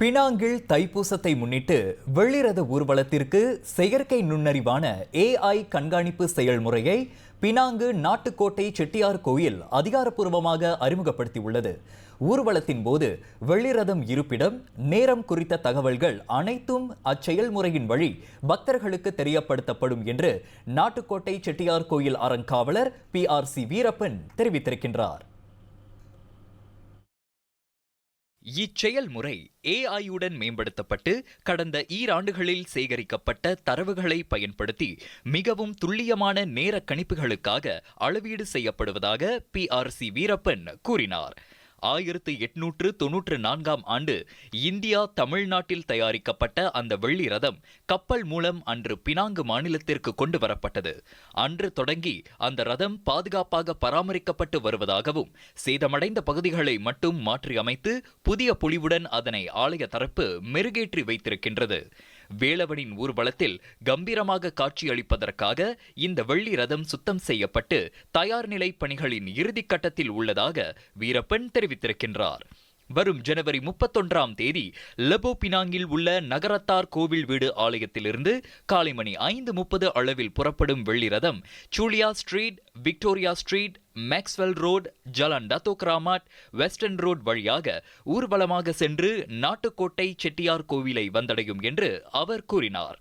பினாங்கில் தைப்பூசத்தை முன்னிட்டு வெள்ளிரத ஊர்வலத்திற்கு செயற்கை நுண்ணறிவான ஏஐ கண்காணிப்பு செயல்முறையை பினாங்கு நாட்டுக்கோட்டை செட்டியார் கோயில் அதிகாரப்பூர்வமாக அறிமுகப்படுத்தியுள்ளது. ஊர்வலத்தின் போது வெள்ளிரதம் இருப்பிடம் நேரம் குறித்த தகவல்கள் அனைத்தும் அச்செயல்முறையின் வழி பக்தர்களுக்கு தெரியப்படுத்தப்படும் என்று நாட்டுக்கோட்டை செட்டியார் கோயில் அறங்காவலர் பி ஆர் சி வீரப்பன் தெரிவித்திருக்கின்றார். இச்செயல்முறை ஏஐயுடன் மேம்படுத்தப்பட்டு கடந்த ஈராண்டுகளில் சேகரிக்கப்பட்ட தரவுகளை பயன்படுத்தி மிகவும் துல்லியமான நேர கணிப்புகளுக்காக அளவீடு செய்யப்படுவதாக பி ஆர் சி வீரப்பன் கூறினார். ஆயிரத்து எட்நூற்று தொன்னூற்று நான்காம் ஆண்டு இந்தியா தமிழ்நாட்டில் தயாரிக்கப்பட்ட அந்த வெள்ளி ரதம் கப்பல் மூலம் அன்று பினாங்கு மாநிலத்திற்கு கொண்டு வரப்பட்டது. அன்று தொடங்கி அந்த ரதம் பாதுகாப்பாக பராமரிக்கப்பட்டு வருவதாகவும் சேதமடைந்த பகுதிகளை மட்டும் மாற்றி அமைத்து புதிய பொலிவுடன் அதனை ஆலய தரப்பு மெருகேற்றி வைத்திருக்கின்றது. வேலவனின் ஊர்வலத்தில் கம்பீரமாக காட்சியளிப்பதற்காக இந்த வெள்ளி ரதம் சுத்தம் செய்யப்பட்டு தயார் நிலை பணிகளின் இறுதிக் கட்டத்தில் உள்ளதாக வீரப்பன் தெரிவித்திருக்கின்றார். வரும் ஜனவரி முப்பத்தொன்றாம் தேதி லெபோ பினாங்கில் உள்ள நகரத்தார் கோவில் வீடு ஆலயத்திலிருந்து காலை மணி ஐந்து முப்பது அளவில் புறப்படும் வெள்ளி ரதம் Chulia Street Victoria Street Maxwell Road Jalan Dato Keramat Western Road வழியாக ஊர்வலமாக சென்று நாட்டுக்கோட்டை செட்டியார் கோவிலை வந்தடையும் என்று அவர் கூறினார்.